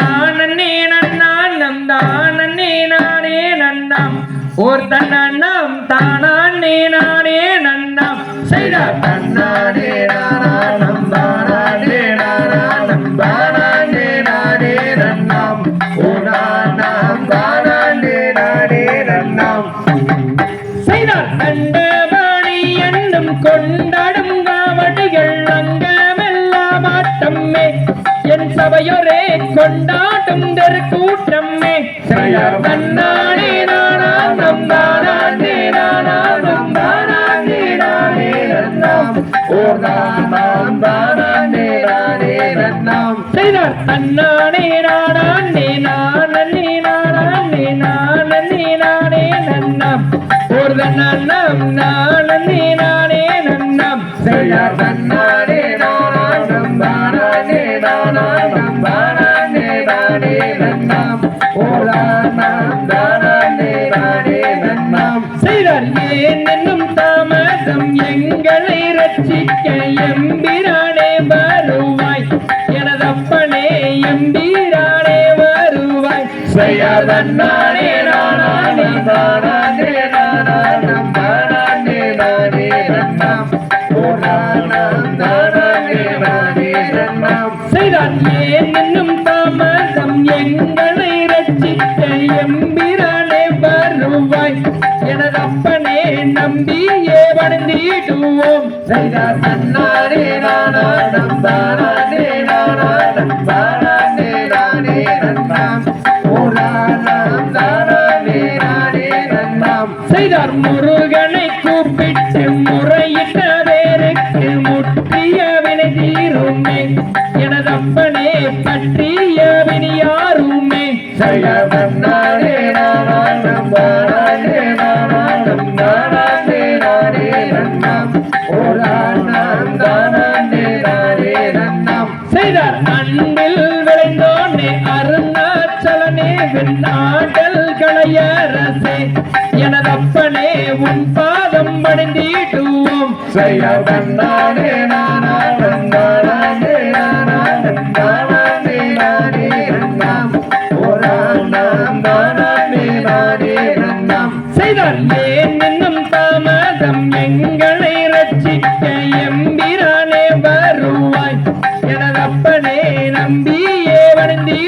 நன்னே நன்னானம் தானே நானே நன்னாம். ஓர் தன்னண்ணம் தானே நானே நன்னாம். செய்தார் தன்னானே நானானம் தானானே நானானம் தானானே நானே நன்னாம். ஓனானாம் தானானே நானே நன்னாம். செய்தார் கண்டபாணி என்னும் கொண்டாடும் சபையொரே கொண்டாட்டும் தெருக்கூட்டம்மே செய்தார் தன்னானே நானானம் தானே நானானம் தானே நானே நன்னாம் ஓனானாம் தானானே நானே நன்னாம் செய்தார். அண்ணானே நானே நானே நானே நானே நானே நன்னாம் ஒரு நன்னம் நானே நானே நன்னாம் செய்யார் என்னும் தாமதம் எங்களை ரட்சிக்க எம்பிரானே வருவாய் எனதப்பனே எம்பிரானே வருவாய் செய்யாதே நானே நானானம் நன்னாம் செய்தார் ஏன் என்னும் தாமதம் எங்களை ரட்சிக்க எம்பிரானே வருவாய். எனதப்பனே நம்பியே வணங்கிடுவோம். செய்தார் தன்னானே நானானம் தானானே நானானம் தானானே நானே தானானே நன்னாம் செய்தார் முருகனை கூப்பிட்டு முறையிட்ட வேருக்கு முற்றிய வினை தீருமே எனதப்பனே பற்றிய யாருமே தன்னானே நானானம் தானானே நானானம் தானானே நானே நன்னாம் ஓனானாம் தானானே நானே நன்னாம் செய்தார். அன்பில் விளைந்தோனே அருணாச்சலனே விண்ணாடல் களையரசே எனதப்பனே உன் பாதம் பணிந்திடுவோம் செய்யார் தன்னானே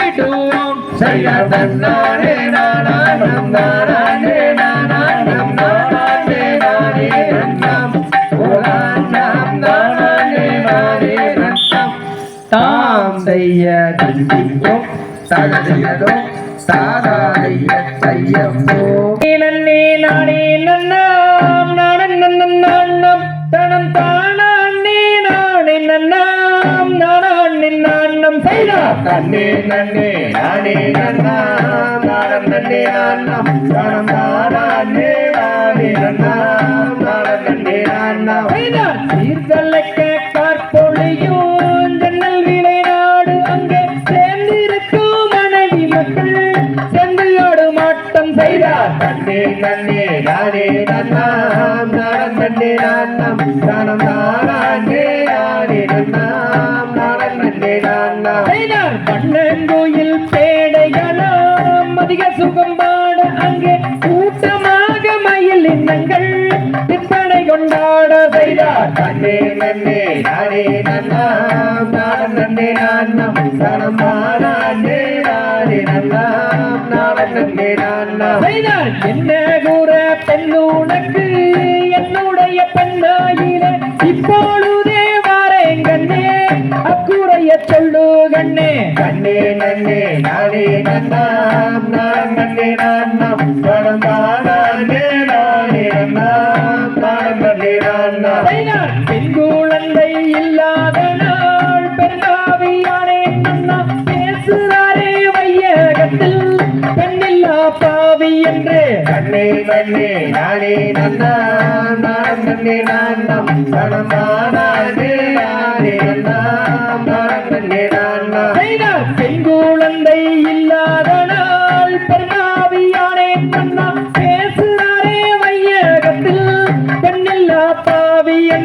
வணங்கிடுவோம் செய்யார் தன்னானே நானானம் தானானே நானானம் தானானே நானே நன்னாம் ஓரானாம் தானானே நானே நன்னாம் தாம் செய்ய தந்திங்கோ தகதியதோ தாராய தையம்போ நன்னே நன்னே நன்னே நானே நன்னாம் நாடம் நன்னே நான்னம். தானம் தானே நானே நன்னாம் நாடம் நன்னே செய்தார் சீர்தலைக்க காற்பொழியும் ஜன்னல் விளை நாடு அங்கே சேர்ந்திருக்கும் மனைவி மக்கள். செந்திலோடு மாட்டம் செய்தார். நன்னே நன்னே நானே நன்னாம் நாடம் நன்னே தானம் தானே நானே நாடம் நன்னே பண்ணங்கோயில் பேடைகளாம் அதிக சுகம் பாட அங்கே கூட்டமாக மயில் இன்னங்கள் விற்பனை கொண்டாட செய்தார். நன்னே நன்னே நானே நன்னாம் நாடம் நன்னே நான்னம் தானம் தானே? நானே நன்னாம் நாடம் நன்னே நான்னம் செய்தார். என்ன கூற பெண்ணுனக்கு? குழந்தை இல்லாத நாள் பெருங்காவியானே அண்ணா பேசுறாரே வையகத்தில் பெண்ணில்லா பாவி என்று நானே நானே பெண் குழந்தை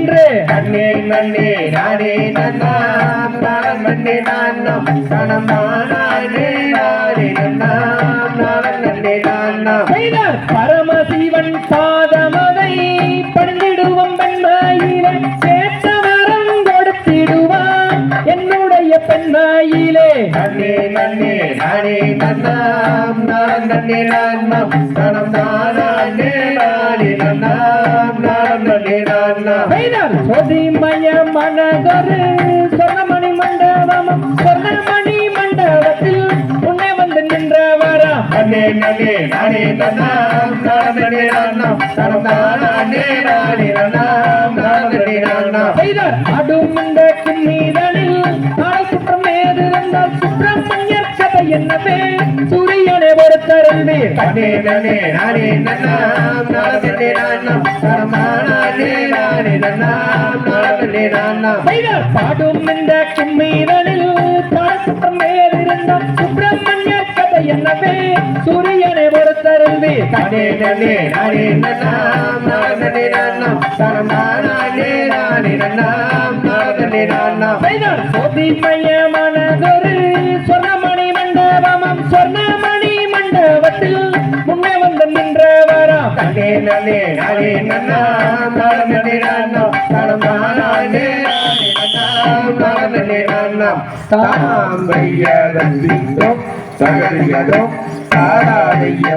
என்று கண்ணே மண்ணே நானே நன்னா நாளம் மண்ணே நான்னம் சனம் நானே நானே நன்னா நாளம் நன்னே நான்னா பரமசிவன் பாதமதை பணிந்திடுவோம் பெண்மாயிலே. சேற்றவரம் கொடுத்திடுவான் என்னுடைய பெண்மாயிலே. நன்னே நன்னே நானே நன்னாம் நாளம் நன்னே நான்னம் சனம் நானே நானே நன்னா சோதிமய மனதொரு சொர்ணமணி மண்டபம் சொர்ணமணி மண்டபத்தில் உன்னை வந்து நின்றவரா? நன்னே நன்னே நானே நன்னாம் நன்னே நான்னம் தனம் நானே நானே. நன்னாம் நாடம் நன்னே நான்னம் செய்தார். இந்த கும்மீதனில் ஆடல் குற்றம் ஏதிருந்தால் சுப்பிரமணியர் கதை என்னவே சூரியனை நானே நன்னாம் நாடம் நன்னே நானே நானே நன்னாம் நன்னே நான்னம் செய்தார் பாடும் இந்த கும்மீதனில் ஆடல் குற்றம் ஏதிருந்தால் கதை என்னவே? சூரியனை பொறுத்தருள்வீர் நானே நன்னே நானே நன்னாம் நாடம் நன்னே நான்னம் நானே நன்னாம் நாடம் நன்னே நான்னம் செய்தார் சொர்ணமணி மண்டபமம் சொர்ணமணி மண்டபத்தில் முன்னே வந்து நின்றவரா? நன்னே நன்னே நானே நன்னாம் தாம்பையோ தாம் வையதந்திந்தோம் தாராதைய